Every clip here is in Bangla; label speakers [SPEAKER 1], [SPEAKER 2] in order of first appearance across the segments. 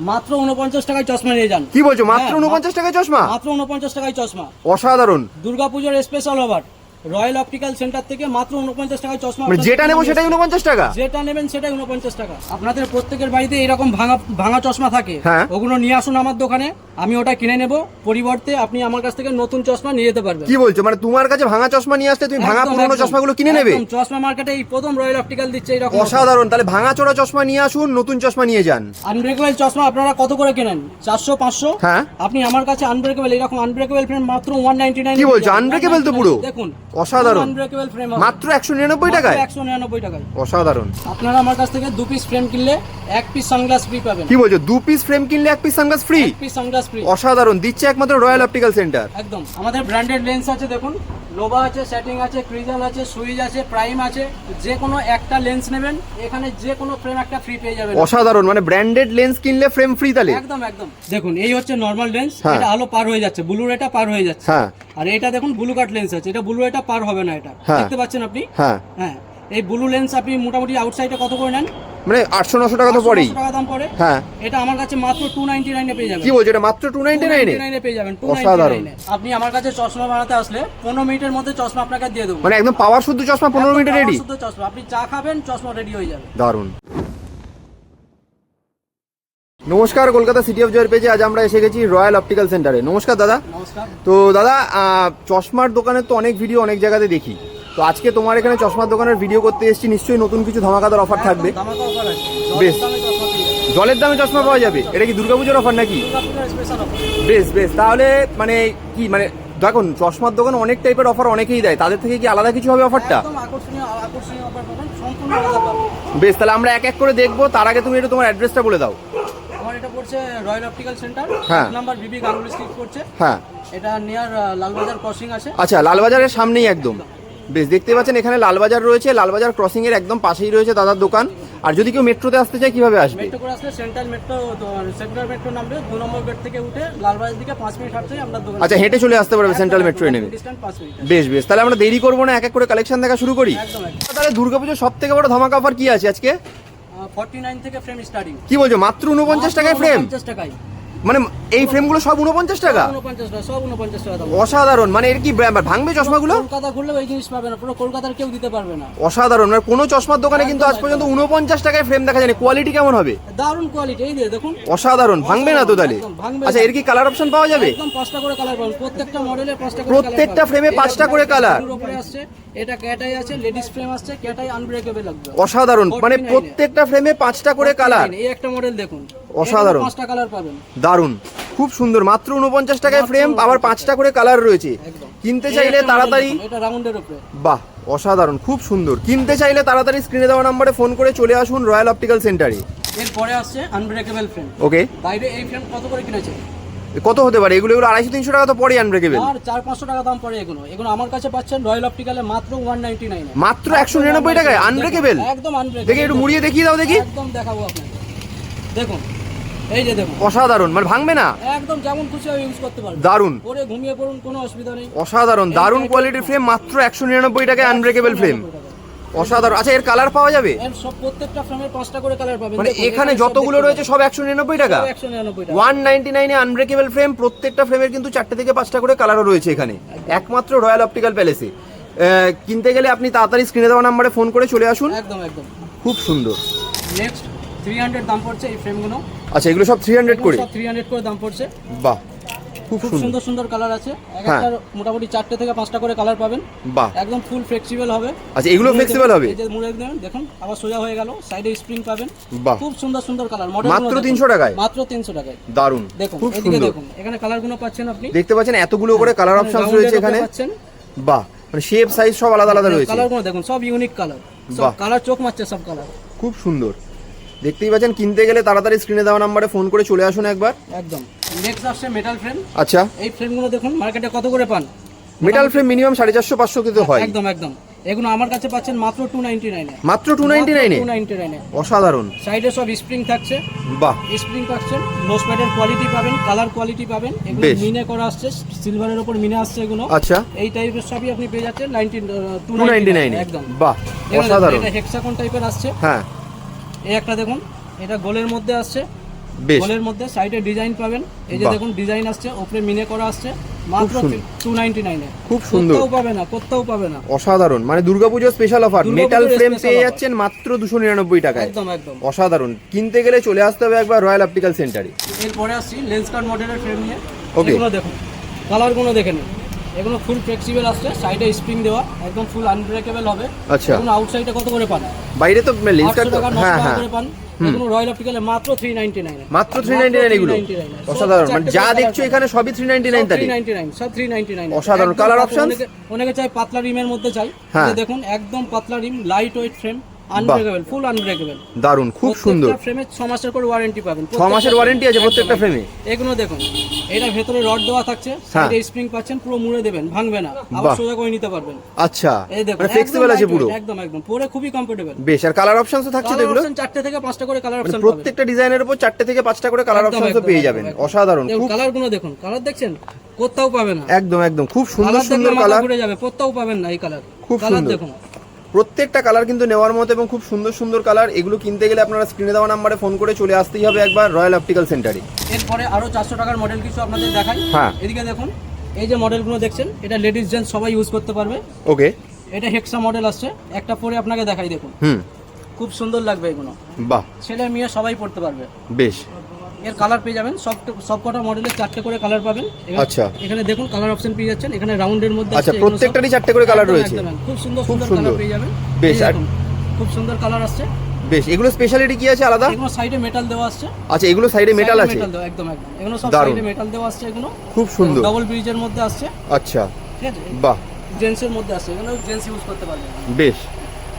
[SPEAKER 1] মাত্র উনপঞ্চাশ টাকায় চশমা নিয়ে যান।
[SPEAKER 2] কি বলছো? মাত্র
[SPEAKER 1] হ্যাঁ,
[SPEAKER 2] উনপঞ্চাশ টাকায় চশমা?
[SPEAKER 1] মাত্র উনপঞ্চাশ টাকায় চশমা।
[SPEAKER 2] অসাধারণ।
[SPEAKER 1] দুর্গাপুজোর special offer royal optical centre থেকে মাত্র উনপঞ্চাশ টাকায় চশমা
[SPEAKER 2] মানে যেটা নেব সেটাই উনপঞ্চাশ টাকা?
[SPEAKER 1] যেটা নেবেন সেটাই উনপঞ্চাশ টাকা। আপনাদের প্রত্যেকের বাড়িতে এরকম ভাঙা ভাঙা চশমা থাকে।
[SPEAKER 2] হ্যাঁ।
[SPEAKER 1] ওগুলো নিয়ে আসুন আমার দোকানে আমি ওটা কিনে নেব। পরিবর্তে আপনি আমার কাছ থেকে নতুন চশমা নিয়ে যেতে পারবেন।
[SPEAKER 2] কি বলছো? মানে তোমার কাছে ভাঙা চশমা নিয়ে আসলে তুমি ভাঙা পুরোনো। চশমাগুলো কিনে নেবে?
[SPEAKER 1] চশমা মার্কেটে এই প্রথম রয়্যাল অপটিক্যাল দিচ্ছে এরকম
[SPEAKER 2] অসাধারণ। তাহলে ভাঙা চোরা চশমা নিয়ে আসুন নতুন চশমা নিয়ে যান।
[SPEAKER 1] আনব্রেকেবল চশমা আপনারা কত করে কেনেন? চারশো পাঁচশো?
[SPEAKER 2] হ্যাঁ।
[SPEAKER 1] আপনি আমার কাছে আনব্রেকেবল এরকম আনব্রেকেবল ফ্রেম মাত্র ওয়ান নাইনটি নাইন
[SPEAKER 2] কি বলছো? unbreakable তো পুরো?
[SPEAKER 1] দেখুন
[SPEAKER 2] অসাধারণ।
[SPEAKER 1] আনব্রেকেবল ফ্রেম
[SPEAKER 2] মাত্র একশো নিরানব্বই টাকায়?
[SPEAKER 1] একশো নিরানব্বই টাকায়।
[SPEAKER 2] অসাধারণ।
[SPEAKER 1] আপনারা আমার কাছ থেকে দু পিস ফ্রেম কিনলে এক পিস সানগ্লাস ফ্রি পাবেন।
[SPEAKER 2] কি বলছো? দু পিস ফ্রেম কিনলে এক পিস সানগ্লাস ফ্রি
[SPEAKER 1] এক পিস সানগ্লাস ফ্রি
[SPEAKER 2] অসাধারণ। দিচ্ছে একমাত্র রয়্যাল অপটিক্যাল সেন্টার
[SPEAKER 1] একদম। আমাদের ব্র্যান্ডেড লেন্স আছে দেখুন। নোভা আছে সেটিং আছে ক্রিজাল আছে সুইজ আছে প্রাইম আছে যে কোনো একটা লেন্স নেবেন এখানে যে কোনো ফ্রেম একটা ফ্রি পেয়ে যাবেন।
[SPEAKER 2] অসাধারণ মানে ব্র্যান্ডেড লেন্স কিনলে ফ্রেম ফ্রি তাহলে।
[SPEAKER 1] একদম একদম। দেখুন এই হচ্ছে নর্মাল লেন্স
[SPEAKER 2] হ্যাঁ।
[SPEAKER 1] এটা আলো পার হয়ে যাচ্ছে ব্লু রেটা পার হয়ে যাচ্ছে।
[SPEAKER 2] হ্যাঁ।
[SPEAKER 1] আর এটা দেখুন ব্লু কাট লেন্স আছে এটা ব্লু রেটা পার হবে না এটা।
[SPEAKER 2] হ্যাঁ।
[SPEAKER 1] দেখতে পাচ্ছেন আপনি?
[SPEAKER 2] হ্যাঁ।
[SPEAKER 1] হ্যাঁ এই ব্লু লেন্স আপনি মোটামুটি আউটসাইডে কত করে নেন?
[SPEAKER 2] মানে আটশো নশো টাকা তো
[SPEAKER 1] 800
[SPEAKER 2] পড়েই
[SPEAKER 1] টাকা দাম পড়ে।
[SPEAKER 2] হ্যাঁ।
[SPEAKER 1] এটা আমার কাছে মাত্র টু নাইনটি নাইনে পেয়ে যাবেন।
[SPEAKER 2] কি বলছো এটা মাত্র টু নাইনটি নাইনে
[SPEAKER 1] 299 এ পেয়ে যাবেন
[SPEAKER 2] অসাধারণ।
[SPEAKER 1] আপনি আমার কাছে চশমা বানাতে আসলে পনেরো মিনিটের মধ্যে চশমা আপনাকে দিয়ে দেবো।
[SPEAKER 2] মানে একদম পাওয়ার শুদ্ধ চশমা পনেরো মিনিটে রেডি
[SPEAKER 1] শুদ্ধ চশমা। আপনি চা খাবেন চশমা রেডি হয়ে যাবে।
[SPEAKER 2] দারুণ। নমস্কার কলকাতা সিটি অফ জয়ের পেজে আজ আমরা এসে গেছি রয়্যাল অপটিক্যাল সেন্টারে নমস্কার দাদা।
[SPEAKER 1] নমস্কার।
[SPEAKER 2] তো দাদা আহ, চশমার দোকানের তো অনেক ভিডিও অনেক জায়গাতে দেখি। তো আজকে তোমার এখানে চশমার দোকানের ভিডিও করতে এসেছি। নিশ্চয়ই নতুন কিছু ধামাকাদার অফার থাকবে। বেশ।
[SPEAKER 1] জলের দামে চশমা
[SPEAKER 2] পাওয়া যাবে? এটা কি দুর্গাপুজোর অফার নাকি। বেশ বেশ। তাহলে মানে কি মানে দেখুন চশমার দোকান অনেক টাইপের অফার অনেকেই দেয়। তাদের থেকে কি আলাদা কিছু হবে অফারটা। বেশ তাহলে আমরা এক এক করে দেখব। তার আগে তুমি একটু তোমার অ্যাড্রেসটা বলে দাও।
[SPEAKER 1] আমার এটা পড়ছে রয়্যাল অপটিক্যাল সেন্টার
[SPEAKER 2] হ্যাঁ।
[SPEAKER 1] Number B B Ganguly street পড়ছে।
[SPEAKER 2] হ্যাঁ।
[SPEAKER 1] এটা নিয়ার লালবাজার ক্রসিং আছে।
[SPEAKER 2] আচ্ছা লালবাজারের সামনেই একদম। বেশ দেখতে পাচ্ছেন এখানে লালবাজার রয়েছে লালবাজার ক্রসিং এর একদম পাশেই রয়েছে দাদার দোকান। আর যদি কেউ মেট্রোতে আসতে চায় কীভাবে আসবে?
[SPEAKER 1] মেট্রো করে আসলে সেন্ট্রাল মেট্রো সেন্ট্রাল মেট্রো নামবে দু নম্বর গেট থেকে উঠে লালবাজার দিকে পাঁচ মিনিট হাঁটতেই আমরা দোকান
[SPEAKER 2] আচ্ছা হেঁটে চলে আসতে পারবে সেন্ট্রাল মেট্রোয় নেবে
[SPEAKER 1] ডিস্টেন্স
[SPEAKER 2] বেশ বেশ তাহলে আমরা দেরি করব না এক এক করে কালেকশন দেখা শুরু করি।
[SPEAKER 1] একদম একদম।
[SPEAKER 2] তাহলে দুর্গাপুজোর সব থেকে বড় ধামাকা অফার কি আছে আজকে?
[SPEAKER 1] ফর্টি নাইন থেকে ফ্রেম স্টার্টিং
[SPEAKER 2] কি বলছো মাত্র উনপঞ্চাশ টাকায় ফ্রেম
[SPEAKER 1] পঞ্চাশ টাকায়।
[SPEAKER 2] মানে এই ফ্রেমগুলো সব উনপঞ্চাশ টাকা?
[SPEAKER 1] উনপঞ্চাশ টাকা সব উনপঞ্চাশ টাকা
[SPEAKER 2] অসাধারণ। মানে এর কি ভাঙবে চশমাগুলো?
[SPEAKER 1] কলকাতা ঘুরলে ওই জিনিস পাবে না পুরো কলকাতার কেউ দিতে পারবে না।
[SPEAKER 2] অসাধারণ। মানে কোনো চশমার দোকানে কিন্তু আজ পর্যন্ত উনপঞ্চাশ টাকায় ফ্রেম দেখা যায়নি। কোয়ালিটি কেমন হবে?
[SPEAKER 1] দারুণ কোয়ালিটি এই দেখুন।
[SPEAKER 2] অসাধারণ। ভাঙবে না তো তাহলে? আচ্ছা এর কি কালার অপশন পাওয়া যাবে?
[SPEAKER 1] একদম পাঁচটা করে কালার পাবেন। প্রত্যেকটা মডেলের পাঁচটা করে
[SPEAKER 2] প্রত্যেকটা
[SPEAKER 1] এই
[SPEAKER 2] পাঁচটা করে
[SPEAKER 1] উপরে আসছে। এটা ক্যাটাই আছে লেডিস ফ্রেম আসছে ক্যাটাই আনব্রেকেবল লাগবে।
[SPEAKER 2] অসাধারণ মানে প্রত্যেকটা ফ্রেমে পাঁচটা করে কালার
[SPEAKER 1] এই একটা মডেল দেখুন।
[SPEAKER 2] অসাধারণ।
[SPEAKER 1] পাঁচটা কালার পাবেন।
[SPEAKER 2] দারুণ। খুব সুন্দর মাত্র উনপঞ্চাশ টাকায় ফ্রেম আবার পাঁচটা করে কালার রয়েছে। কিনতে চাইলে তাড়াতাড়ি
[SPEAKER 1] এটা রাউন্ডের উপরে।
[SPEAKER 2] বাহ অসাধারণ খুব সুন্দর। কিনতে চাইলে তাড়াতাড়ি স্ক্রিনে দেওয়া নাম্বারে ফোন করে চলে আসুন রয়্যাল অপটিক্যাল সেন্টারে
[SPEAKER 1] এরপরে আসছে আনব্রেকেবল ফ্রেম
[SPEAKER 2] ওকে
[SPEAKER 1] বাইরে এই ফ্রেম কত করে কিনেছে
[SPEAKER 2] কত হতে পারে? এগুলো এগুলো আড়াইশো তিনশো টাকা তো পরে আনব্রেকেবল
[SPEAKER 1] আর চার পাঁচশো টাকা দাম পড়ে এগুলো। এগুলো আমার কাছে পাচ্ছেন রয়্যাল অপটিক্যালে মাত্র ওয়ান নাইনটি নাইন
[SPEAKER 2] মাত্র একশো নিরানব্বই টাকায়? আনব্রেকেবল
[SPEAKER 1] একদম আনব্রেকেবল
[SPEAKER 2] দেখি একটু মুড়িয়ে দেখিয়ে দাও দেখি।
[SPEAKER 1] একদম দেখাবো আপনাকে। দেখুন এই যে দেখুন।
[SPEAKER 2] অসাধারণ। মানে ভাঙবে না?
[SPEAKER 1] একদম যেমন খুশি ইউজ করতে পারবেন
[SPEAKER 2] দারুণ।
[SPEAKER 1] পরে ঘুমিয়ে পড়ুন কোনো অসুবিধা নেই।
[SPEAKER 2] অসাধারণ। দারুণ কোয়ালিটির ফ্রেম মাত্র একশো নিরানব্বই টাকায় আনব্রেকেবল ফ্রেম অসাধারণ। আচ্ছা এর কালার পাওয়া যাবে?
[SPEAKER 1] সব প্রত্যেকটা ফ্রেমের পাঁচটা করে কালার পাবেন।
[SPEAKER 2] মানে এখানে যতগুলো রয়েছে সব একশো নিরানব্বই টাকা? ওয়ান নাইনটি নাইনে আনব্রেকেবল ফ্রেম প্রত্যেকটা ফ্রেমের কিন্তু চারটে থেকে পাঁচটা করে কালারও রয়েছে এখানে। একমাত্র রয়্যাল অপটিক্যাল প্যালেসে কিনতে গেলে আপনি তাড়াতাড়ি স্ক্রিনে দেওয়া নাম্বারে ফোন করে চলে আসুন।
[SPEAKER 1] একদম একদম।
[SPEAKER 2] খুব সুন্দর।
[SPEAKER 1] নেক্সট থ্রি হান্ড্রেড দাম পড়ছে এই ফ্রেমগুলো
[SPEAKER 2] আচ্ছা এগুলো সব থ্রি হান্ড্রেড করে?
[SPEAKER 1] থ্রি হান্ড্রেড করে দাম পড়ছে।
[SPEAKER 2] বাহ। খুব সুন্দর।
[SPEAKER 1] সুন্দর কালার আছে।
[SPEAKER 2] হ্যাঁ।
[SPEAKER 1] একটা মোটামুটি চারটে থেকে পাঁচটা করে কালার পাবেন।
[SPEAKER 2] বাহ।
[SPEAKER 1] একদম ফুল ফ্লেক্সিবল হবে।
[SPEAKER 2] আচ্ছা এগুলো ফ্লেক্সিবল হবে?
[SPEAKER 1] এই যে মুড়ে দেবেন দেখুন আবার সোজা হয়ে গেল। সাইডে স্প্রিং পাবেন।
[SPEAKER 2] বাহ।
[SPEAKER 1] খুব সুন্দর সুন্দর কালার মডেল
[SPEAKER 2] মাত্র 300 টাকায়?
[SPEAKER 1] মাত্র তিনশো টাকায়।
[SPEAKER 2] দারুণ।
[SPEAKER 1] দেখুন এদিকে দেখুন এখানে কালারগুলো পাচ্ছেন আপনি।
[SPEAKER 2] দেখতে পাচ্ছেন এতগুলো করে কালার অপশনস রয়েছে এখানে।
[SPEAKER 1] পাচ্ছেন।
[SPEAKER 2] বাহ মানে শেপ সাইজ সব আলাদা আলাদা রয়েছে।
[SPEAKER 1] কালারগুলো দেখুন সব ইউনিক কালার সব। কালার চোখ মারছে সব কালার
[SPEAKER 2] খুব সুন্দর। দেখতেই পাচ্ছেন কিনতে গেলে তাড়াতাড়ি স্ক্রিনে দেওয়া নাম্বারে ফোন করে চলে আসুন একবার।
[SPEAKER 1] একদম। নেক্সট আসছে মেটাল ফ্রেম
[SPEAKER 2] আচ্ছা।
[SPEAKER 1] এই ফ্রেমগুলো দেখুন মার্কেটে কত করে পান?
[SPEAKER 2] মেটাল ফ্রেম মিনিমাম সাড়ে চারশো পাঁচশো কিন্তু হয়।
[SPEAKER 1] একদম একদম। এগুলো আমার কাছে পাচ্ছেন মাত্র টু নাইনটি নাইনে
[SPEAKER 2] মাত্র টু নাইনটি নাইনে
[SPEAKER 1] টু নাইনটি নাইনে
[SPEAKER 2] অসাধারণ।
[SPEAKER 1] সাইডে সব স্প্রিং থাকছে।
[SPEAKER 2] বাহ।
[SPEAKER 1] স্প্রিং থাকছে নোজ প্যাডের কোয়ালিটি পাবেন কালার কোয়ালিটি পাবেন। এগুলো মিনে করা আসছে সিলভারের উপর মিনে আসছে এগুলো।
[SPEAKER 2] আচ্ছা।
[SPEAKER 1] এই টাইপের সবই আপনি পেয়ে যাচ্ছেন নাইনটিন টু
[SPEAKER 2] নাইনটি নাইনে
[SPEAKER 1] একদম।
[SPEAKER 2] বাহ অসাধারণ।
[SPEAKER 1] এটা হেক্সাকন টাইপের আসছে।
[SPEAKER 2] হ্যাঁ।
[SPEAKER 1] এই একটা দেখুন এটা গোলের মধ্যে আসছে। গোলের মধ্যে সাইডে ডিজাইন পাবেন। এই যে দেখুন ডিজাইন আসছে উপরে মিনে করা আসছে। মাত্র
[SPEAKER 2] সুন্দর।
[SPEAKER 1] টু নাইনটি নাইনে
[SPEAKER 2] খুব সুন্দর।
[SPEAKER 1] কোথাও পাবে না কোথাও পাবে না।
[SPEAKER 2] অসাধারণ। মানে দুর্গাপুজোর স্পেশাল অফার মেটাল ফ্রেম পেয়ে যাচ্ছেন মাত্র দুশো নিরানব্বই টাকায়।
[SPEAKER 1] একদম একদম।
[SPEAKER 2] অসাধারণ। কিনতে গেলে চলে আসতে হবে একবার রয়্যাল অপটিক্যাল সেন্টারে
[SPEAKER 1] এরপরে আসছি লেন্স কার্ড মডেলের ফ্রেম নিয়ে. এগুলো দেখুন। কালারগুলো দেখে নিন। এগুলো ফুল ফ্লেক্সিবল আসছে সাইডে স্প্রিং দেওয়া একদম ফুল আনব্রেকেবল হবে।
[SPEAKER 2] আচ্ছা।
[SPEAKER 1] এগুলো আউটসাইডে কত করে পান?
[SPEAKER 2] বাইরে তো লেন্স
[SPEAKER 1] টাকা
[SPEAKER 2] হ্যাঁ হ্যাঁ।
[SPEAKER 1] করে পান। এগুলো রয়্যাল অপটিক্যালে মাত্র থ্রি নাইনটি নাইন
[SPEAKER 2] মাত্র থ্রি নাইনটি নাইন এগুলো অসাধারণ। মানে যা দেখছ এখানে সবই three ninety nine
[SPEAKER 1] three ninety nine সব থ্রি নাইনটি নাইন
[SPEAKER 2] অসাধারণ। Colour options?
[SPEAKER 1] অনেকে চাই পাতলা রিমের মধ্যে চাই।
[SPEAKER 2] হ্যাঁ।
[SPEAKER 1] দেখুন একদম পাতলা rim light weight frame unbreakable full unbreakable
[SPEAKER 2] দারুণ খুব সুন্দর।
[SPEAKER 1] ফ্রেমে ছ মাসের করে ওয়ারেন্টি পাবেন।
[SPEAKER 2] ছ মাসের ওয়ারেন্টি আছে প্রত্যেকটা ফ্রেমে
[SPEAKER 1] এগুলো দেখুন এটা ভেতরে রড দেওয়া থাকছে
[SPEAKER 2] হ্যাঁ।
[SPEAKER 1] সাইডে স্প্রিং পাচ্ছেন পুরো মুড়ে দেবেন ভাঙবে না আবার সোজা করে নিতে পারবেন।
[SPEAKER 2] আচ্ছা
[SPEAKER 1] এই দেখুন
[SPEAKER 2] মানে ফ্লেক্সিবল আছে পুরো।
[SPEAKER 1] একদম একদম পরে খুবই কমফোর্টেবল
[SPEAKER 2] বেশ আর কালার অপশনসও থাকছে তো এগুলো?
[SPEAKER 1] চারটে থেকে পাঁচটা করে কালার
[SPEAKER 2] মানে
[SPEAKER 1] অপশন
[SPEAKER 2] প্রত্যেকটা ডিজাইনের উপর চারটে থেকে পাঁচটা করে কালার অপশনসও পেয়ে যাবেন। অসাধারণ খুব
[SPEAKER 1] কালারগুলো দেখুন কালার দেখছেন কোথাও পাবেন না।
[SPEAKER 2] একদম একদম খুব সুন্দর সুন্দর কালার
[SPEAKER 1] ঘুরে যাবে কোথাও পাবেন না এই কালার
[SPEAKER 2] খুব সুন্দর।
[SPEAKER 1] দেখুন।
[SPEAKER 2] প্রত্যেকটা কালার কিন্তু নেওয়ার মতো এবং খুব সুন্দর সুন্দর কালার এগুলো কিনতে গেলে আপনারা স্ক্রিনে দেওয়া নাম্বারে ফোন করে চলে আসতেই হবে একবার রয়্যাল অপটিক্যাল সেন্টারে
[SPEAKER 1] এরপরে আরও চারশো টাকার মডেল কিছু আপনাদের দেখাই।
[SPEAKER 2] হ্যাঁ।
[SPEAKER 1] এদিকে দেখুন এই যে মডেলগুলো দেখছেন এটা লেডিস জেন্টস সবাই ইউজ করতে পারবে।
[SPEAKER 2] ওকে
[SPEAKER 1] এটা হেক্সা মডেল আসছে একটা পরে আপনাকে দেখাই দেখুন।
[SPEAKER 2] হুম।
[SPEAKER 1] খুব সুন্দর লাগবে এগুলো।
[SPEAKER 2] বাহ।
[SPEAKER 1] ছেলে মেয়ে সবাই পড়তে পারবে।
[SPEAKER 2] বেশ।
[SPEAKER 1] এর কালার পেয়ে যাবেন। সব সব কটা মডেলের চারটে করে কালার পাবেন।
[SPEAKER 2] আচ্ছা।
[SPEAKER 1] এখানে দেখুন কালার অপশন পেয়ে যাচ্ছেন। এখানে রাউন্ডের মধ্যে
[SPEAKER 2] আচ্ছা, প্রত্যেকটারই চারটে করে
[SPEAKER 1] কালার
[SPEAKER 2] রয়েছে।
[SPEAKER 1] খুব সুন্দর সুন্দর। কালার পেয়ে যাবেন।
[SPEAKER 2] বেশ,
[SPEAKER 1] খুব সুন্দর কালার আসছে।
[SPEAKER 2] বেশ এগুলো স্পেশালিটি কি আছে আলাদা?
[SPEAKER 1] এগুলো সাইডে মেটাল দেওয়া আসছে।
[SPEAKER 2] আচ্ছা এগুলো সাইডে মেটাল আছে?
[SPEAKER 1] মেটাল দেওয়া একদম একদম। এগুলো সব সাইডে মেটাল দেওয়া আসছে এগুলো।
[SPEAKER 2] খুব সুন্দর।
[SPEAKER 1] ডবল ব্রিজের মধ্যে আসছে।
[SPEAKER 2] আচ্ছা।
[SPEAKER 1] ঠিক আছে?
[SPEAKER 2] বাহ।
[SPEAKER 1] জেন্টসের মধ্যে আসছে। এগুলো জেন্টস ইউজ করতে পারবেন।
[SPEAKER 2] বেশ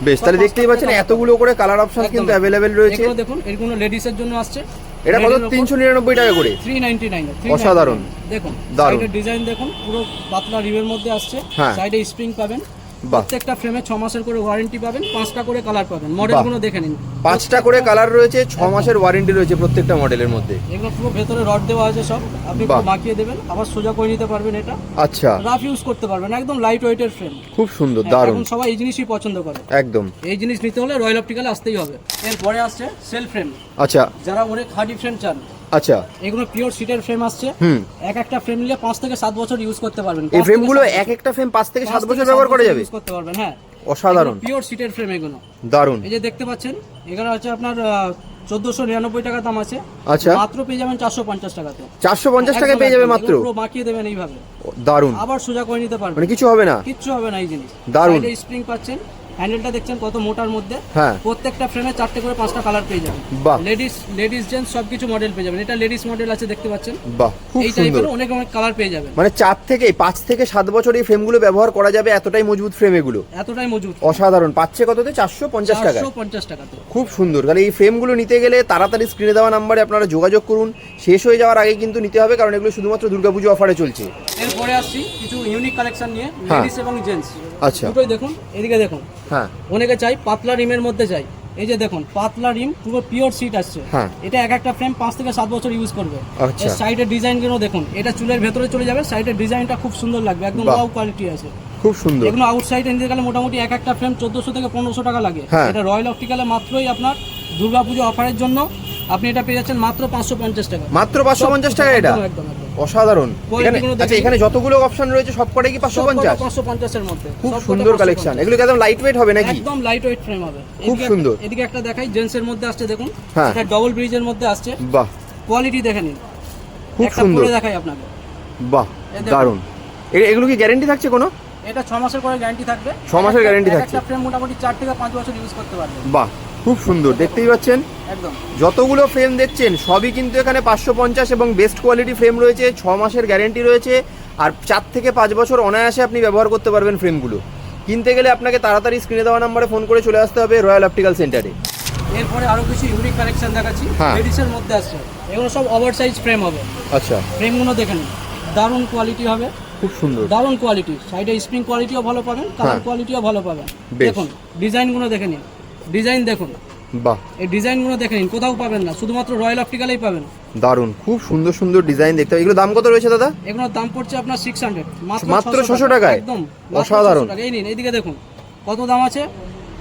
[SPEAKER 2] বেশ। তাহলে দেখতেই পাচ্ছেন এতগুলো করে কালার অপশন কিন্তু। অ্যাভেলেবেল রয়েছে।
[SPEAKER 1] এগুলো দেখুন এগুলো লেডিসের জন্য আসছে।
[SPEAKER 2] এটা কত তিনশো নিরানব্বই টাকা করে
[SPEAKER 1] থ্রি নাইনটি নাইন
[SPEAKER 2] অসাধারণ।
[SPEAKER 1] দেখুন। সাইডের ডিজাইন দেখুন পুরো পাতলা রিমের মধ্যে আসছে
[SPEAKER 2] হ্যাঁ।
[SPEAKER 1] সাইডে স্প্রিং পাবেন প্রত্যেকটা ফ্রেমে ছ মাসের করে ওয়ারেন্টি পাবেন পাঁচটা করে কালার পাবেন। মডেলগুলো দেখে নিন।
[SPEAKER 2] পাঁচটা করে কালার রয়েছে ছ মাসের ওয়ারেন্টি রয়েছে প্রত্যেকটা মডেলের মধ্যে।
[SPEAKER 1] এগুলো পুরো ভেতরে রড দেওয়া আছে সব। আপনি। পুরো মাখিয়ে দেবেন আবার সোজা করে নিতে পারবেন এটা।
[SPEAKER 2] আচ্ছা।
[SPEAKER 1] রাফ ইউজ করতে পারবেন একদম লাইট ওয়েটের ফ্রেম
[SPEAKER 2] খুব সুন্দর দারুণ।
[SPEAKER 1] এখন সবাই এই জিনিসই পছন্দ করে।
[SPEAKER 2] একদম।
[SPEAKER 1] এই জিনিস নিতে হলে রয়্যাল অপটিক্যালে আসতেই হবে। এরপরে আসছে সেল ফ্রেম
[SPEAKER 2] আচ্ছা।
[SPEAKER 1] যারা অনেক হার্ডি ফ্রেম চান
[SPEAKER 2] আচ্ছা।
[SPEAKER 1] এগুলো পিওর সিটের ফ্রেম আসছে। এক একটা ফ্রেম নিলে পাঁচ থেকে সাত বছর ইউজ করতে পারবেন।
[SPEAKER 2] এই ফ্রেমগুলো এক একটা ফ্রেম পাঁচ থেকে সাত বছর ব্যবহার করা যাবে?
[SPEAKER 1] ইউজ করতে পারবেন হ্যাঁ।
[SPEAKER 2] অসাধারণ।
[SPEAKER 1] পিওর সিটের ফ্রেম এগুলো।
[SPEAKER 2] দারুণ।
[SPEAKER 1] এই যে দেখতে পাচ্ছেন এখানে হচ্ছে আপনার চোদ্দশো নিরানব্বই টাকা দাম আছে।
[SPEAKER 2] আচ্ছা।
[SPEAKER 1] মাত্র পেয়ে যাবেন চারশো পঞ্চাশ টাকাতে।
[SPEAKER 2] চারশো পঞ্চাশ
[SPEAKER 1] একদম,
[SPEAKER 2] পেয়ে যাবে মাত্র?
[SPEAKER 1] পুরো মাখিয়ে দেবেন এইভাবে।
[SPEAKER 2] দারুণ।
[SPEAKER 1] আবার সোজা করে নিতে পারবেন।
[SPEAKER 2] মানে কিছু হবে না?
[SPEAKER 1] কিচ্ছু হবে না এই জিনিস।
[SPEAKER 2] দারুণ।
[SPEAKER 1] স্প্রিং পাচ্ছেন। হ্যান্ডেলটা দেখছেন কত মোটার মধ্যে?
[SPEAKER 2] হ্যাঁ।
[SPEAKER 1] প্রত্যেকটা ফ্রেমে চারটে করে পাঁচটা কালার পেয়ে যাবেন।
[SPEAKER 2] বাহ।
[SPEAKER 1] লেডিস লেডিস জেন্টস সবকিছু মডেল পেয়ে যাবেন। এটা লেডিস মডেল আছে দেখতে পাচ্ছেন?
[SPEAKER 2] বাহ খুব
[SPEAKER 1] এই
[SPEAKER 2] সুন্দর।
[SPEAKER 1] টাইপের অনেক অনেক কালার পেয়ে যাবেন।
[SPEAKER 2] মানে চার থেকে পাঁচ থেকে সাত বছর এই ফ্রেমগুলো ব্যবহার করা যাবে এতটাই মজবুত ফ্রেম এগুলো।
[SPEAKER 1] এতটাই মজবুত।
[SPEAKER 2] অসাধারণ। পাচ্ছে কততে? চারশো পঞ্চাশ টাকা।
[SPEAKER 1] চারশো পঞ্চাশ টাকাতে
[SPEAKER 2] খুব সুন্দর। তাহলে এই ফ্রেমগুলো নিতে গেলে তাড়াতাড়ি স্ক্রিনে দেওয়া নাম্বারে আপনারা যোগাযোগ করুন। শেষ হয়ে যাওয়ার আগে কিন্তু নিতে হবে কারণ এগুলো শুধুমাত্র দুর্গাপুজো অফারে চলছে।
[SPEAKER 1] এরপরে আসছি কিছু ইউনিক কালেকশন নিয়ে
[SPEAKER 2] হ্যাঁ।
[SPEAKER 1] লেডিস এবং জেন্টস
[SPEAKER 2] আচ্ছা।
[SPEAKER 1] দুটোই দেখুন এদিকে দেখুন।
[SPEAKER 2] হ্যাঁ।
[SPEAKER 1] অনেকে চাই পাতলা রিমের মধ্যে চাই। এই যে দেখুন পাতলা রিম পুরো পিওর সিট আসছে।
[SPEAKER 2] হ্যাঁ।
[SPEAKER 1] এটা এক একটা ফ্রেম পাঁচ থেকে সাত বছর ইউজ করবে।
[SPEAKER 2] আচ্ছা।
[SPEAKER 1] এর সাইডের ডিজাইনগুলো দেখুন এটা চুলের ভেতরে চলে যাবে সাইডের ডিজাইনটা খুব সুন্দর লাগবে একদম। লাউ কোয়ালিটি আছে।
[SPEAKER 2] খুব সুন্দর।
[SPEAKER 1] এগুলো আউটসাইড নিতে গেলে মোটামুটি এক একটা ফ্রেম চোদ্দশো থেকে পনেরোশো টাকা লাগে।
[SPEAKER 2] হ্যাঁ।
[SPEAKER 1] এটা রয়্যাল অপটিক্যালে মাত্রই আপনার দুর্গাপুজো অফারের জন্য আপনি এটা পেয়ে যাচ্ছেন মাত্র পাঁচশো পঞ্চাশ টাকা।
[SPEAKER 2] মাত্র পাঁচশো পঞ্চাশ টাকা এটা?
[SPEAKER 1] একদম, একদম।
[SPEAKER 2] অসাধারণ। এখানে আচ্ছা এখানে যতগুলো অপশন রয়েছে সব কটাই কি পাঁচশো পঞ্চাশ?
[SPEAKER 1] পাঁচশো পঞ্চাশের মধ্যে।
[SPEAKER 2] খুব সুন্দর কালেকশন এগুলো একদম লাইট ওয়েট হবে নাকি?
[SPEAKER 1] একদম লাইট ওয়েট ফ্রেম হবে।
[SPEAKER 2] খুব সুন্দর।
[SPEAKER 1] এদিকে একটা দেখাই জেন্টসের মধ্যে আসছে দেখুন।
[SPEAKER 2] হ্যাঁ।
[SPEAKER 1] ডবল ব্রিজের মধ্যে আসছে।
[SPEAKER 2] বাহ।
[SPEAKER 1] কোয়ালিটি দেখে নিন।
[SPEAKER 2] খুব সুন্দর।
[SPEAKER 1] দেখাই আপনাকে।
[SPEAKER 2] বাহ। দারুণ। এগুলো কি গ্যারেন্টি থাকছে কোনো?
[SPEAKER 1] এটা ছ মাসের করে গ্যারান্টি থাকবে।
[SPEAKER 2] ছ মাসের
[SPEAKER 1] এক
[SPEAKER 2] থাকছে।
[SPEAKER 1] একটা ফ্রেম মোটামুটি চার থেকে পাঁচ বছর ইউজ করতে পারবে।
[SPEAKER 2] বাহ। খুব সুন্দর। দেখতেই পাচ্ছেন?
[SPEAKER 1] একদম।
[SPEAKER 2] যতগুলো ফ্রেম দেখছেন সবই কিন্তু এখানে পাঁচশো পঞ্চাশ এবং বেস্ট কোয়ালিটি ফ্রেম রয়েছে ছ মাসের গ্যারেন্টি রয়েছে আর চার থেকে পাঁচ বছর অনায়াসে আপনি ব্যবহার করতে পারবেন ফ্রেমগুলো কিনতে গেলে আপনাকে তাড়াতাড়ি স্ক্রিনে দেওয়া নাম্বারে ফোন করে চলে আসতে হবে রয়্যাল অপটিক্যাল সেন্টারে
[SPEAKER 1] এরপরে আরও কিছু ইউনিক কালেকশন দেখাচ্ছি।
[SPEAKER 2] হ্যাঁ।
[SPEAKER 1] লেডিসের মধ্যে আসছে এগুলো সব ওভার সাইজ ফ্রেম হবে।
[SPEAKER 2] আচ্ছা।
[SPEAKER 1] ফ্রেমগুলো দেখে নিন। দারুণ কোয়ালিটি হবে।
[SPEAKER 2] খুব সুন্দর।
[SPEAKER 1] দারুণ কোয়ালিটি সাইডে স্প্রিং কোয়ালিটিও ভালো পাবেন কালার
[SPEAKER 2] হ্যাঁ।
[SPEAKER 1] কোয়ালিটিও ভালো পাবেন। দেখুন ডিজাইনগুলো দেখে নিন। ডিজাইন দেখুন।
[SPEAKER 2] বাহ।
[SPEAKER 1] এই ডিজাইনগুলো দেখেন কোথাও পাবেন না শুধুমাত্র রয়্যাল অপটিক্যালেই পাবেন।
[SPEAKER 2] দারুণ খুব সুন্দর সুন্দর ডিজাইন দেখতে এগুলো দাম কত রয়েছে দাদা?
[SPEAKER 1] এগুলোর দাম পড়ছে আপনার সিক্স হান্ড্রেড
[SPEAKER 2] মাত্র 600 টাকায়?
[SPEAKER 1] একদম
[SPEAKER 2] অসাধারণ।
[SPEAKER 1] এই নিন এইদিকে দেখুন কত দাম আছে?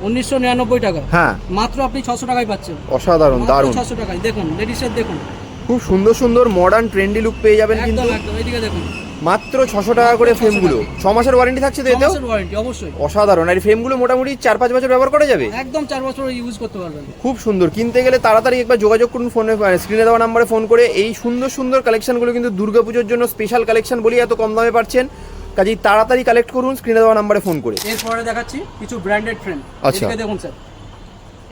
[SPEAKER 1] উনিশশো নিরানব্বই টাকা।
[SPEAKER 2] হ্যাঁ।
[SPEAKER 1] মাত্র আপনি ছশো টাকায় পাচ্ছেন।
[SPEAKER 2] অসাধারণ দারুণ।
[SPEAKER 1] ছশো টাকায়। দেখুন লেডিসের দেখুন।
[SPEAKER 2] খুব সুন্দর সুন্দর মডার্ন ট্রেন্ডি লুক পেয়ে যাবেন কিন্তু।
[SPEAKER 1] একদম এদিকে দেখুন।
[SPEAKER 2] মাত্র ছশো টাকা করে ফ্রেমগুলো। ছ মাসের ওয়ারেন্টি থাকছে তো এতেও?
[SPEAKER 1] ওয়ারেন্টি অবশ্যই।
[SPEAKER 2] অসাধারণ। আর ফ্রেমগুলো মোটামুটি চার পাঁচ বছর ব্যবহার করা যাবে?
[SPEAKER 1] একদম চার বছর ইউজ করতে পারবেন।
[SPEAKER 2] খুব সুন্দর। কিনতে গেলে তাড়াতাড়ি একবার যোগাযোগ করুন ফোনে স্ক্রিনে দেওয়া নাম্বারে ফোন করে। এই সুন্দর সুন্দর কালেকশনগুলো কিন্তু দুর্গাপুজোর জন্য স্পেশাল কালেকশন বলি এত কম দামে পাচ্ছেন। কাজেই তাড়াতাড়ি কালেক্ট করুন স্ক্রিনে দেওয়া নাম্বারে ফোন করে।
[SPEAKER 1] এরপরে দেখাচ্ছি কিছু ব্র্যান্ডেড ফ্রেম
[SPEAKER 2] আচ্ছা।
[SPEAKER 1] দেখুন স্যার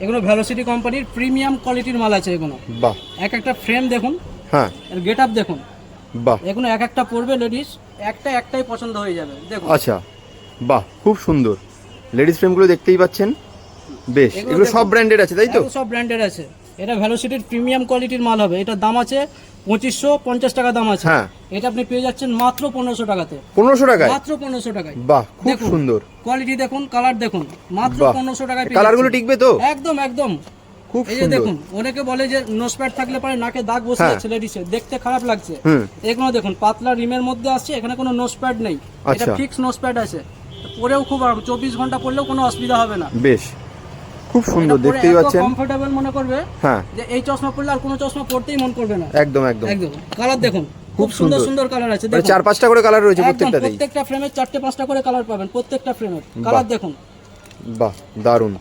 [SPEAKER 1] এগুলো ভ্যালোসিটি কোম্পানির প্রিমিয়াম কোয়ালিটির মাল আছে এগুলো।
[SPEAKER 2] বাহ।
[SPEAKER 1] এক একটা ফ্রেম দেখুন।
[SPEAKER 2] হ্যাঁ।
[SPEAKER 1] এর গেট আপ দেখুন।
[SPEAKER 2] বাহ।
[SPEAKER 1] এগুলো এক একটা পড়বে লেডিস একটা একটাই পছন্দ হয়ে যাবে দেখুন।
[SPEAKER 2] আচ্ছা বাহ খুব সুন্দর। লেডিস ফ্রেমগুলো দেখতেই পাচ্ছেন? বেশ
[SPEAKER 1] এগুলো
[SPEAKER 2] সব ব্র্যান্ডেড আছে তাই তো?
[SPEAKER 1] সব ব্র্যান্ডেড আছে। এটা ভ্যালোসিটির প্রিমিয়াম কোয়ালিটির মাল হবে। এটার দাম আছে পঁচিশশো পঞ্চাশ টাকা দাম আছে।
[SPEAKER 2] হ্যাঁ।
[SPEAKER 1] এটা আপনি পেয়ে যাচ্ছেন মাত্র পনেরোশো টাকাতে।
[SPEAKER 2] পনেরোশো টাকায়?
[SPEAKER 1] মাত্র পনেরোশো টাকায়।
[SPEAKER 2] বাহ খুব সুন্দর।
[SPEAKER 1] কোয়ালিটি দেখুন কালার দেখুন। মাত্র পনেরোশো টাকায়
[SPEAKER 2] কালারগুলো টিকবে তো?
[SPEAKER 1] একদম একদম।
[SPEAKER 2] খুব
[SPEAKER 1] এই যে
[SPEAKER 2] সুন্দর।
[SPEAKER 1] দেখুন অনেকে বলে যে নোসপ্যাড থাকলে পরে নাকে দাগ বসে
[SPEAKER 2] হ্যাঁ।
[SPEAKER 1] যাচ্ছে লেডিসের দেখতে খারাপ লাগছে। এগুলো দেখুন পাতলা রিমের মধ্যে আসছে এখানে কোনো নোসপ্যাড নেই। এটা। ফিক্স নোসপ্যাড আছে। পরেও খুব আরাম চব্বিশ ঘণ্টা পরলেও কোনো অসুবিধা হবে না।
[SPEAKER 2] বেশ। খুব সুন্দর দেখতেই পাচ্ছেন।
[SPEAKER 1] কমফোর্টেবল মনে করবে
[SPEAKER 2] হ্যাঁ।
[SPEAKER 1] যে এই চশমা পরলে আর কোনো চশমা পরতেই মন করবে না।
[SPEAKER 2] একদম একদম।
[SPEAKER 1] একদম। কালার দেখুন খুব সুন্দর।
[SPEAKER 2] সুন্দর।
[SPEAKER 1] কালার আছে।
[SPEAKER 2] মানে
[SPEAKER 1] দেখুন।
[SPEAKER 2] চার পাঁচটা করে কালার রয়েছে প্রত্যেকটাতেই
[SPEAKER 1] প্রত্যেকটা ফ্রেমে চারটে পাঁচটা করে কালার পাবেন প্রত্যেকটা ফ্রেমের কালার দেখুন।
[SPEAKER 2] বাহ দারুণ।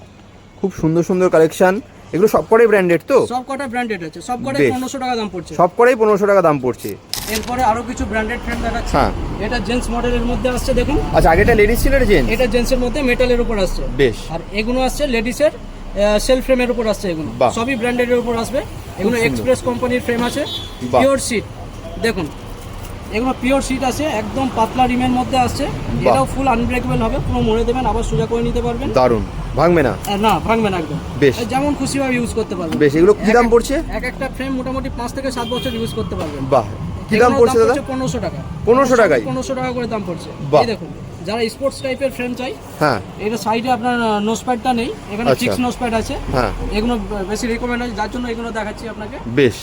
[SPEAKER 2] খুব সুন্দর সুন্দর কালেকশন এগুলো সব কটাই ব্র্যান্ডেড তো?
[SPEAKER 1] সব কটা ব্র্যান্ডেড আছে। সব কটাই
[SPEAKER 2] বেশ।
[SPEAKER 1] পনেরোশো টাকা দাম পড়ছে।
[SPEAKER 2] সব কটাই পনেরোশো টাকা দাম পড়ছে।
[SPEAKER 1] এরপরে আরও কিছু ব্র্যান্ডেড ফ্রেম দেখাচ্ছি।
[SPEAKER 2] হ্যাঁ।
[SPEAKER 1] এটা জেন্টস মডেলের মধ্যে আসছে দেখুন।
[SPEAKER 2] আচ্ছা আগেটা লেডিস ছিল জেন্টস
[SPEAKER 1] এটা জেন্টসের মধ্যে মেটালের উপর আসছে।
[SPEAKER 2] বেশ।
[SPEAKER 1] আর এগুলো আসছে লেডিসের সেল ফ্রেমের উপর আসছে এগুলো। সবই ব্র্যান্ডেডের উপর আসবে। এগুলো এক্সপ্রেস কোম্পানির ফ্রেম আছে। পিওর সিট দেখুন এগুলো পিওর সিট আছে একদম পাতলা রিমের মধ্যে
[SPEAKER 2] বাহ।
[SPEAKER 1] এটাও ফুল আনব্রেকেবল হবে পুরো মরে দেবেন আবার সোজা করে নিতে পারবেন।
[SPEAKER 2] দারুণ। ভাঙবে না?
[SPEAKER 1] না ভাঙবে না একদম।
[SPEAKER 2] বেশ।
[SPEAKER 1] যেমন খুশি ভাবে ইউজ করতে পারবেন।
[SPEAKER 2] বেশ এগুলো কি দাম পড়ছে?
[SPEAKER 1] এক একটা ফ্রেম মোটামুটি পাঁচ থেকে সাত বছর ইউজ করতে পারবেন।
[SPEAKER 2] বাহ কি দাম পড়ছে দাদা?
[SPEAKER 1] পনেরোশো টাকা।
[SPEAKER 2] পনেরোশো টাকায়?
[SPEAKER 1] পনেরোশো টাকা করে দাম পড়ছে।
[SPEAKER 2] বাহ।
[SPEAKER 1] এই দেখুন যারা স্পোর্টস টাইপের ফ্রেম চাই
[SPEAKER 2] হ্যাঁ।
[SPEAKER 1] এটা সাইডে আপনার নোসপ্যাডটা নেই এখানে
[SPEAKER 2] আচ্ছা।
[SPEAKER 1] ফিক্স নোসপ্যাড আছে।
[SPEAKER 2] হ্যাঁ।
[SPEAKER 1] এগুলো বেশি রিকমেন্ড আছে যার জন্য এগুলো দেখাচ্ছি আপনাকে।
[SPEAKER 2] বেশ।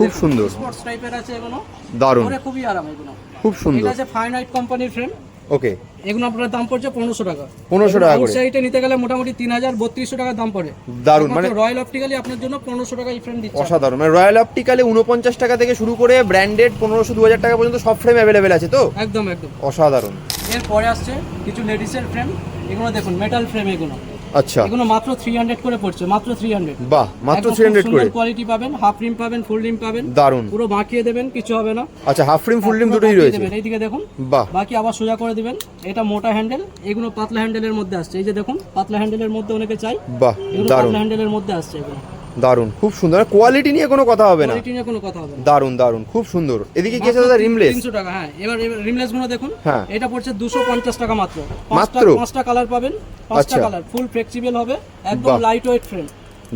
[SPEAKER 2] খুব সুন্দর।
[SPEAKER 1] স্পোর্টস টাইপের আছে এগুলো।
[SPEAKER 2] দারুণ।
[SPEAKER 1] পরে খুবই আরাম এগুলো।
[SPEAKER 2] খুব
[SPEAKER 1] এটা
[SPEAKER 2] সুন্দর
[SPEAKER 1] আছে ফাইনাইট কোম্পানির ফ্রেম
[SPEAKER 2] ওকে।
[SPEAKER 1] এগুলো আপনার দাম পড়ছে পনেরোশো টাকা।
[SPEAKER 2] 1500 টাকা করে।
[SPEAKER 1] সাইডে নিতে গেলে মোটামুটি তিন হাজার বত্রিশশো টাকা দাম পড়ে।
[SPEAKER 2] দারুণ মানে
[SPEAKER 1] রয়্যাল অপটিক্যালি আপনার জন্য পনেরোশো টাকা এই ফ্রেম দিচ্ছে।
[SPEAKER 2] অসাধারণ। মানে রয়্যাল অপটিকালে উনপঞ্চাশ টাকা থেকে শুরু করে ব্র্যান্ডেড পনেরোশো দু হাজার টাকা পর্যন্ত সব ফ্রেম অ্যাভেলেবেল আছে তো?
[SPEAKER 1] একদম একদম।
[SPEAKER 2] অসাধারণ।
[SPEAKER 1] এরপরে আসছে কিছু লেডিসের ফ্রেম এগুলো দেখুন মেটাল ফ্রেম এগুলো।
[SPEAKER 2] আচ্ছা।
[SPEAKER 1] এগুলো মাত্র থ্রি হান্ড্রেড করে পড়ছে মাত্র থ্রি হান্ড্রেড
[SPEAKER 2] বাহ মাত্র থ্রি হান্ড্রেড করে।
[SPEAKER 1] কোয়ালিটি পাবেন হাফ রিম পাবেন ফুল রিম পাবেন।
[SPEAKER 2] দারুণ
[SPEAKER 1] পুরো বাঁকিয়ে দেবেন কিছু হবে না।
[SPEAKER 2] আচ্ছা হাফ রিম ফুল রিম দুটোই রয়েছে।
[SPEAKER 1] এইদিকে দেখুন।
[SPEAKER 2] বাহ।
[SPEAKER 1] বাকি আবার সোজা করে দিবেন এটা মোটা হ্যান্ডেল এগুলো পাতলা হ্যান্ডেলের মধ্যে আসছে। এই যে দেখুন পাতলা হ্যান্ডেলের মধ্যে অনেকে চাই
[SPEAKER 2] বাহ দারুণ
[SPEAKER 1] পাতলা হ্যান্ডেলের মধ্যে আসছে এগুলো।
[SPEAKER 2] দারুণ খুব সুন্দর। কোয়ালিটি নিয়ে কোনো কথা হবে না।
[SPEAKER 1] কোয়ালিটি নিয়ে কোনো কথা হবে না।
[SPEAKER 2] দারুণ দারুণ খুব সুন্দর। এদিকে কি আছে দাদা রিমলেস
[SPEAKER 1] তিনশো টাকা হ্যাঁ এবার রিমলেসগুলো দেখুন।
[SPEAKER 2] হ্যাঁ।
[SPEAKER 1] এটা পড়ছে দুশো পঞ্চাশ টাকা মাত্র। পাঁচটা
[SPEAKER 2] মাত্র?
[SPEAKER 1] পাঁচটা কালার পাবেন পাঁচটা। কালার ফুল ফ্লেক্সিবল হবে একদম। লাইট ওয়েট ফ্রেম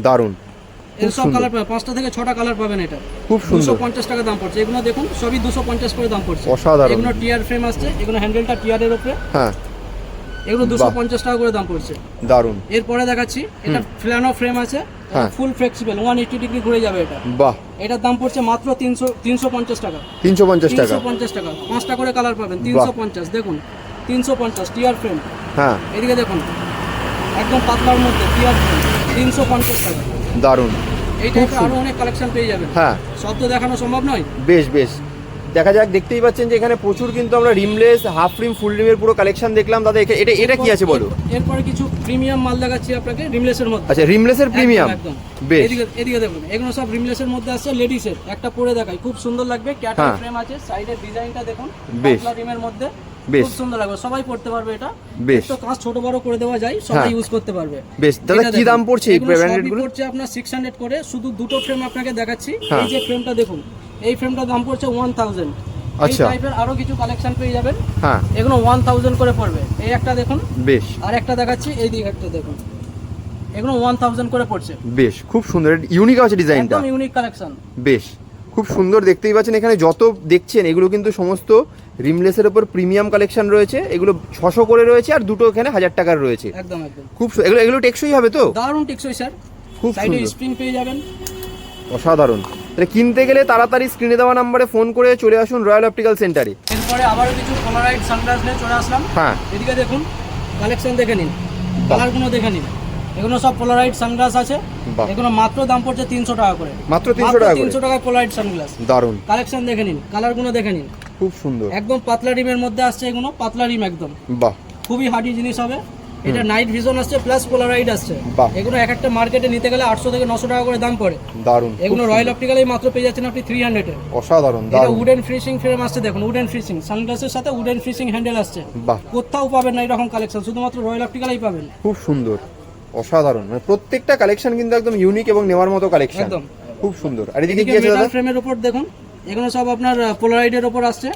[SPEAKER 2] দারুণ
[SPEAKER 1] এর সব কালার পাবেন পাঁচটা থেকে ছটা কালার পাবেন এটা।
[SPEAKER 2] খুব
[SPEAKER 1] দুশো
[SPEAKER 2] সুন্দর
[SPEAKER 1] পঞ্চাশ টাকা দাম পড়ছে। এগুলো দেখুন সবই দুশো পঞ্চাশ করে দাম পড়ছে।
[SPEAKER 2] অসাধারণ।
[SPEAKER 1] এগুলো টিয়ার ফ্রেম আসছে এগুলো হ্যান্ডেলটা টিয়ারের উপরে।
[SPEAKER 2] হ্যাঁ।
[SPEAKER 1] এগুলো দুশো পঞ্চাশ টাকা করে দাম পড়ছে।
[SPEAKER 2] দারুণ।
[SPEAKER 1] এরপরে দেখাচ্ছি এটা ফ্ল্যানো ফ্রেম আছে। Full flexible one eighty degree ঘুরে যাবে এটা।
[SPEAKER 2] বাহ।
[SPEAKER 1] এটার দাম পড়ছে মাত্র তিনশো তিনশো পঞ্চাশ টাকা।
[SPEAKER 2] তিনশো পঞ্চাশ টাকা?
[SPEAKER 1] তিনশো পঞ্চাশ টাকা। পাঁচটা করে কালার পাবেন তিনশো পঞ্চাশ দেখুন তিনশো পঞ্চাশ টিয়ার ফ্রেম
[SPEAKER 2] হ্যাঁ।
[SPEAKER 1] এদিকে দেখুন একদম পাতলার মধ্যে টিয়ার ফ্রেম তিনশো পঞ্চাশ টাকা।
[SPEAKER 2] দারুণ।
[SPEAKER 1] এই টাইপের আরও অনেক কালেকশন পেয়ে যাবেন।
[SPEAKER 2] হ্যাঁ।
[SPEAKER 1] সব তো দেখানো সম্ভব নয়?
[SPEAKER 2] বেশ বেশ। দেখা যাক দেখতেই পাচ্ছেন যে এখানে প্রচুর কিন্তু আমরা রিমলেস হাফ রিম ফুল রিমের পুরো কালেকশন দেখলাম। দাদা এটা এটা কি আছে বলো?
[SPEAKER 1] এরপরে কিছু প্রিমিয়াম মাল দেখাচ্ছি আপনাকে রিমলেসের মধ্যে।
[SPEAKER 2] আচ্ছা রিমলেসের প্রিমিয়াম
[SPEAKER 1] একদম,
[SPEAKER 2] বেশ।
[SPEAKER 1] এদিকে এদিকে দেখুন এগুলো সব রিমলেসের মধ্যে আছে লেডিসের একটা পরে দেখাই খুব সুন্দর লাগবে ক্যাটার। ফ্রেম আছে সাইডের ডিজাইনটা দেখুন
[SPEAKER 2] বেশ।
[SPEAKER 1] রিমের মধ্যে।
[SPEAKER 2] বেশ।
[SPEAKER 1] খুব সুন্দর লাগবে সবাই পড়তে পারবে এটা।
[SPEAKER 2] বেশ।
[SPEAKER 1] তো কাজ ছোট বড় করে দেওয়া যায় সবাই
[SPEAKER 2] হ্যাঁ।
[SPEAKER 1] ইউজ করতে পারবে।
[SPEAKER 2] বেশ দাদা কি দাম পড়ছে এই ব্র্যান্ডেডগুলো?
[SPEAKER 1] পড়ছে আপনার সিক্স হান্ড্রেড করে। শুধু দুটো ফ্রেম আপনাকে দেখাচ্ছি।
[SPEAKER 2] হ্যাঁ।
[SPEAKER 1] এই যে ফ্রেমটা দেখুন এই ফ্রেমটার দাম পড়ছে ওয়ান থাউজেন্ড এই
[SPEAKER 2] আচ্ছা।
[SPEAKER 1] টাইপের আরও কিছু কালেকশন পেয়ে যাবেন।
[SPEAKER 2] হ্যাঁ।
[SPEAKER 1] এগুলো ওয়ান থাউজেন্ড করে পড়বে। এই একটা দেখুন।
[SPEAKER 2] বেশ।
[SPEAKER 1] আর একটা দেখাচ্ছি এই দিকে একটা দেখুন। এগুলো ওয়ান থাউজেন্ড করে পড়ছে।
[SPEAKER 2] বেশ খুব সুন্দর। ইউনিক আছে ডিজাইনটা।
[SPEAKER 1] একদম ইউনিক কালেকশন
[SPEAKER 2] বেশ খুব সুন্দর দেখতেই পাচ্ছেন। এখানে যত দেখছেন এগুলো কিন্তু সমস্ত রিমলেসের উপর প্রিমিয়াম কালেকশন রয়েছে এগুলো ছশো করে রয়েছে আর দুটো এখানে হাজার টাকার রয়েছে।
[SPEAKER 1] একদম একদম।
[SPEAKER 2] খুব সু- এগুলো এগুলো টেকসই হবে তো?
[SPEAKER 1] দারুণ টেকসই স্যার।
[SPEAKER 2] খুব
[SPEAKER 1] সাইডে
[SPEAKER 2] সুন্দর।
[SPEAKER 1] স্প্রিং পেয়ে যাবেন।
[SPEAKER 2] অসাধারণ। তাহলে কিনতে গেলে তাড়াতাড়ি স্ক্রিনে দেওয়া নাম্বারে ফোন করে চলে আসুন রয়্যাল অপটিক্যাল সেন্টারে
[SPEAKER 1] এরপরে আবারও কিছু পোলারাইট সানগ্লাস নিয়ে চলে আসলাম।
[SPEAKER 2] হ্যাঁ।
[SPEAKER 1] এদিকে দেখুন কালেকশন দেখে নিন। কালারগুলো দেখে নিন। এগুলো সব পোলারাইড সানগ্লাস আছে।
[SPEAKER 2] বাহ।
[SPEAKER 1] এগুলো মাত্র দাম পড়ছে তিনশো টাকা করে।
[SPEAKER 2] মাত্র 300 টাকা করে?
[SPEAKER 1] তিনশো টাকা পোলারাইড সানগ্লাস
[SPEAKER 2] দারুণ।
[SPEAKER 1] কালেকশন দেখে নিন কালারগুলো দেখে নিন।
[SPEAKER 2] খুব সুন্দর।
[SPEAKER 1] একদম পাতলা রিমের মধ্যে আসছে এগুলো পাতলা রিম একদম।
[SPEAKER 2] বাহ।
[SPEAKER 1] খুবই হার্ডি জিনিস হবে। এটা নাইট ভিশন আসছে প্লাস পোলারাইড আসছে। এগুলো এক একটা মার্কেটে নিতে গেলে আটশো থেকে নশো টাকা করে দাম পড়ে।
[SPEAKER 2] দারুণ
[SPEAKER 1] এগুলো রয়্যাল অপটিক্যালেই মাত্র পেয়ে যাচ্ছেন আপনি থ্রি হান্ড্রেডে
[SPEAKER 2] অসাধারণ
[SPEAKER 1] এটা উডেন ফিশিং ফ্রেম আসছে দেখুন উডেন ফিশিং সানগ্লাসের সাথে উডেন ফিশিং হ্যান্ডেল আসছে।
[SPEAKER 2] বাহ।
[SPEAKER 1] কোথাও পাবেন না এরকম কালেকশন শুধুমাত্র রয়্যাল অপটিক্যালেই পাবেন।
[SPEAKER 2] খুব সুন্দর অসাধারণ। মানে প্রত্যেকটা কালেকশন কিন্তু একদম ইউনিক এবং নেওয়ার মতো কালেকশন
[SPEAKER 1] একদম।
[SPEAKER 2] খুব সুন্দর। আর এদিকে কি আছে দাদা?
[SPEAKER 1] ফ্রেমের উপর দেখুন এগুলো সব আপনার পোলারাইডের উপর আসছে।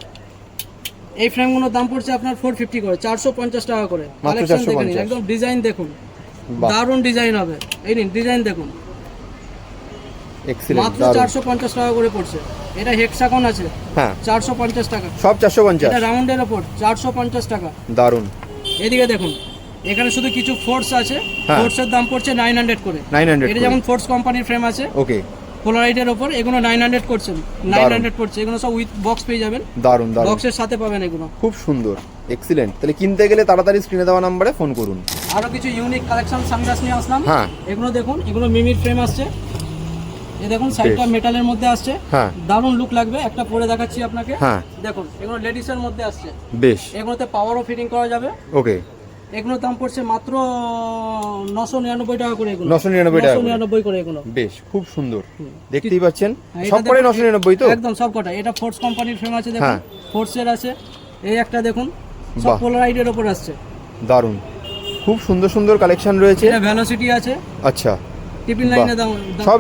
[SPEAKER 1] এই ফ্রেমগুলোর দাম পড়ছে আপনার ফোর ফিফটি করে চারশো পঞ্চাশ টাকা করে। কালেকশন দেখে নিন একদম ডিজাইন দেখুন। দারুণ ডিজাইন হবে। এই নিন ডিজাইন দেখুন।
[SPEAKER 2] এক্সিলেন্ট
[SPEAKER 1] মাত্র চারশো পঞ্চাশ টাকা করে পড়ছে। এটা হেক্সাকন আছে।
[SPEAKER 2] হ্যাঁ।
[SPEAKER 1] চারশো পঞ্চাশ টাকা।
[SPEAKER 2] সব চারশো পঞ্চাশ।
[SPEAKER 1] এটা রাউন্ডের ওপর চারশো পঞ্চাশ টাকা।
[SPEAKER 2] দারুণ।
[SPEAKER 1] এদিকে দেখুন এখানে শুধু কিছু ফোর্স আছে।
[SPEAKER 2] হ্যাঁ।
[SPEAKER 1] ফোর্সের দাম পড়ছে নাইন হান্ড্রেড করে।
[SPEAKER 2] নাইন হান্ড্রেড
[SPEAKER 1] এটা যেমন ফোর্স কোম্পানির ফ্রেম আছে।
[SPEAKER 2] ওকে
[SPEAKER 1] পোলারাইডের ওপর এগুলো নাইন হান্ড্রেড করছেন। নাইন হান্ড্রেড পড়ছে এগুলো সব উইথ বক্স পেয়ে যাবেন।
[SPEAKER 2] দারুণ দারুণ।
[SPEAKER 1] বক্সের সাথে পাবেন এগুলো।
[SPEAKER 2] খুব সুন্দর। এক্সিলেন্ট তাহলে কিনতে গেলে তাড়াতাড়ি স্ক্রিনে দেওয়া নাম্বারে ফোন করুন।
[SPEAKER 1] আরও কিছু ইউনিক কালেকশন সানগ্লাস নিয়ে আসলাম।
[SPEAKER 2] হ্যাঁ।
[SPEAKER 1] এগুলো দেখুন এগুলো মিমির ফ্রেম আসছে। এ দেখুন সাইডটা মেটালের মধ্যে আসছে।
[SPEAKER 2] হ্যাঁ।
[SPEAKER 1] দারুণ লুক লাগবে। একটা পরে দেখাচ্ছি আপনাকে।
[SPEAKER 2] হ্যাঁ।
[SPEAKER 1] দেখুন এগুলো লেডিসের মধ্যে আসছে।
[SPEAKER 2] বেশ।
[SPEAKER 1] এগুলোতে পাওয়ারও ফিটিং করা যাবে।
[SPEAKER 2] ওকে
[SPEAKER 1] এগুলোর দাম পড়ছে মাত্র নশো নিরানব্বই টাকা করে এগুলো।
[SPEAKER 2] 999 টাকা
[SPEAKER 1] নিরানব্বই করে এগুলো।
[SPEAKER 2] বেশ খুব সুন্দর। দেখতেই পাচ্ছেন?
[SPEAKER 1] হ্যাঁ,
[SPEAKER 2] সব নশো নিরানব্বই তো?
[SPEAKER 1] একদম সব কটা এটা ফোর্স কোম্পানির ফ্রেম আছে দেখুন।
[SPEAKER 2] হ্যাঁ।
[SPEAKER 1] ফোর্সের আছে। এই একটা দেখুন সব। পোলারাইডের ওপর আসছে।
[SPEAKER 2] দারুণ। খুব সুন্দর সুন্দর কালেকশন রয়েছে।
[SPEAKER 1] এটা আছে।
[SPEAKER 2] আচ্ছা।
[SPEAKER 1] টিপিন লাইনে দাম
[SPEAKER 2] সব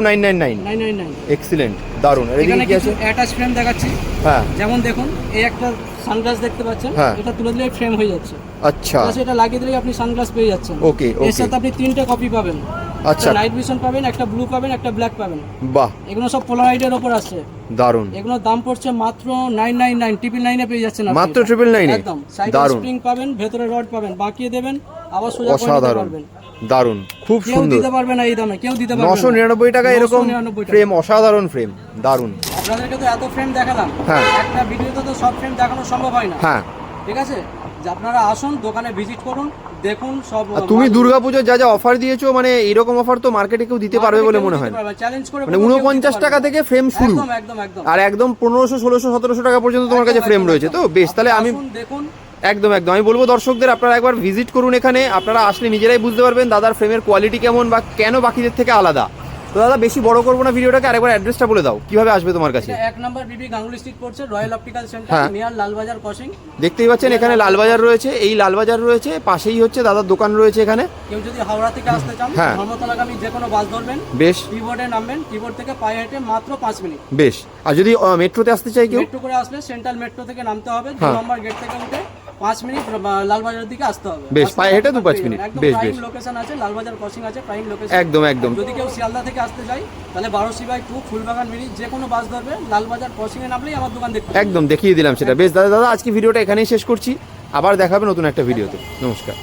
[SPEAKER 2] এক্সিলেন্ট আর
[SPEAKER 1] এখানে
[SPEAKER 2] কি আছে?
[SPEAKER 1] অ্যাটাচ ফ্রেম দেখাচ্ছি।
[SPEAKER 2] হ্যাঁ।
[SPEAKER 1] যেমন দেখুন এই একটা সানগ্লাস দেখতে পাচ্ছেন।
[SPEAKER 2] হ্যাঁ।
[SPEAKER 1] এটা তুলে দিলে ফ্রেম হয়ে যাচ্ছে।
[SPEAKER 2] আচ্ছা।
[SPEAKER 1] প্লাস এটা লাগিয়ে দিলে আপনি সানগ্লাস পেয়ে যাচ্ছেন।
[SPEAKER 2] ওকে
[SPEAKER 1] এর সাথে আপনি তিনটে কপি পাবেন।
[SPEAKER 2] আচ্ছা।
[SPEAKER 1] নাইট ভিশন পাবেন একটা ব্লু পাবেন একটা ব্ল্যাক পাবেন।
[SPEAKER 2] বাহ।
[SPEAKER 1] এগুলো সব পোলারাইডের ওপর আসছে
[SPEAKER 2] দারুণ।
[SPEAKER 1] এগুলোর দাম পড়ছে মাত্র নাইন নাইন নাইন ট্রিপল নাইনে পেয়ে যাচ্ছেন আপনি।
[SPEAKER 2] মাত্র। ট্রিপল নাইনে
[SPEAKER 1] একদম। সাইড স্প্রিং পাবেন ভেতরে রড পাবেন। বাকিয়ে দেবেন আবার সোজা করে পারবেন।
[SPEAKER 2] দারুণ খুব সুন্দর।
[SPEAKER 1] দিতে পারবে না এই দামে কেউ দিতে পারবে
[SPEAKER 2] নশো
[SPEAKER 1] না।
[SPEAKER 2] নিরানব্বই টাকা এরকম ফ্রেম অসাধারণ ফ্রেম দারুণ।
[SPEAKER 1] আপনাদেরকে তো এত ফ্রেম দেখালাম।
[SPEAKER 2] হ্যাঁ।
[SPEAKER 1] একটা ভিডিওতে তো সব ফ্রেম দেখানো সম্ভব হয় না।
[SPEAKER 2] হ্যাঁ।
[SPEAKER 1] ঠিক আছে? যে আপনারা আসুন দোকানে ভিজিট করুন দেখুন সব
[SPEAKER 2] তুমি দুর্গাপুজোর যা যা অফার দিয়েছ মানে এরকম অফার তো মার্কেটে কেউ দিতে পারবে বলে মনে হয়
[SPEAKER 1] চ্যালেঞ্জ করে
[SPEAKER 2] মানে উনপঞ্চাশ টাকা থেকে ফ্রেম শুরু।
[SPEAKER 1] একদম একদম একদম।
[SPEAKER 2] আর একদম পনেরোশো ষোলোশো সতেরোশো টাকা পর্যন্ত তোমার কাছে ফ্রেম রয়েছে। তো বেশ তাহলে আমি
[SPEAKER 1] দেখুন
[SPEAKER 2] একদম একদম। আমি বলব দর্শকদের আপনারা একবার ভিজিট করুন এখানে। আপনারা আসলে নিজেরাই বুঝতে পারবেন দাদার ফ্রেমের কোয়ালিটি কেমন বা কেন বাকিদের থেকে আলাদা। তো দাদা বেশি বড় করব না ভিডিওটাকে আরেকবার অ্যাড্রেসটা বলে দাও। কীভাবে আসবে তোমার কাছে?
[SPEAKER 1] এক number B B Ganguly street পড়ছে royal optical centre. Near Lalbazar crossing
[SPEAKER 2] দেখতেই পাচ্ছেন এখানে লালবাজার রয়েছে। এই লালবাজার রয়েছে পাশেই হচ্ছে দাদার দোকান রয়েছে এখানে।
[SPEAKER 1] কেউ যদি হাওড়া থেকে আসতে চান
[SPEAKER 2] হ্যাঁ।
[SPEAKER 1] ধর্মতলাগামী যে কোনো বাস ধরবেন
[SPEAKER 2] বেশ।
[SPEAKER 1] কিবোর্ডে নামবেন কিবোর্ড থেকে পায়ে হেঁটে মাত্র পাঁচ মিনিট।
[SPEAKER 2] বেশ। আর যদি মেট্রোতে আসতে চাই কেউ?
[SPEAKER 1] মেট্রো করে আসলে সেন্ট্রাল মেট্রো থেকে নামতে হবে দু
[SPEAKER 2] হ্যাঁ।
[SPEAKER 1] নম্বর গেট থেকে উঠে। পাঁচ মিনিট লালবাজার লালবাজারের দিকে আসতে হবে।
[SPEAKER 2] বেশ, পায়ে হেঁটে দু পাঁচ মিনিট। বেশ, বেশ।
[SPEAKER 1] লোকেশন আছে লালবাজার ক্রসিং আছে প্রাইম লোকেশন
[SPEAKER 2] একদম একদম।
[SPEAKER 1] যদি কেউ শিয়ালদা থেকে আসতে চাই তাহলে বারোশি বাই টু ফুলবাগান মিনি যে কোনো বাস ধরবে লালবাজার ক্রসিং এ নামলেই আমার দোকান দেখতে
[SPEAKER 2] একদম দেখিয়ে দিলাম সেটা। বেশ দাদা দাদা আজকে ভিডিওটা এখানেই শেষ করছি। আবার দেখাবে নতুন একটা ভিডিওতে। নমস্কার।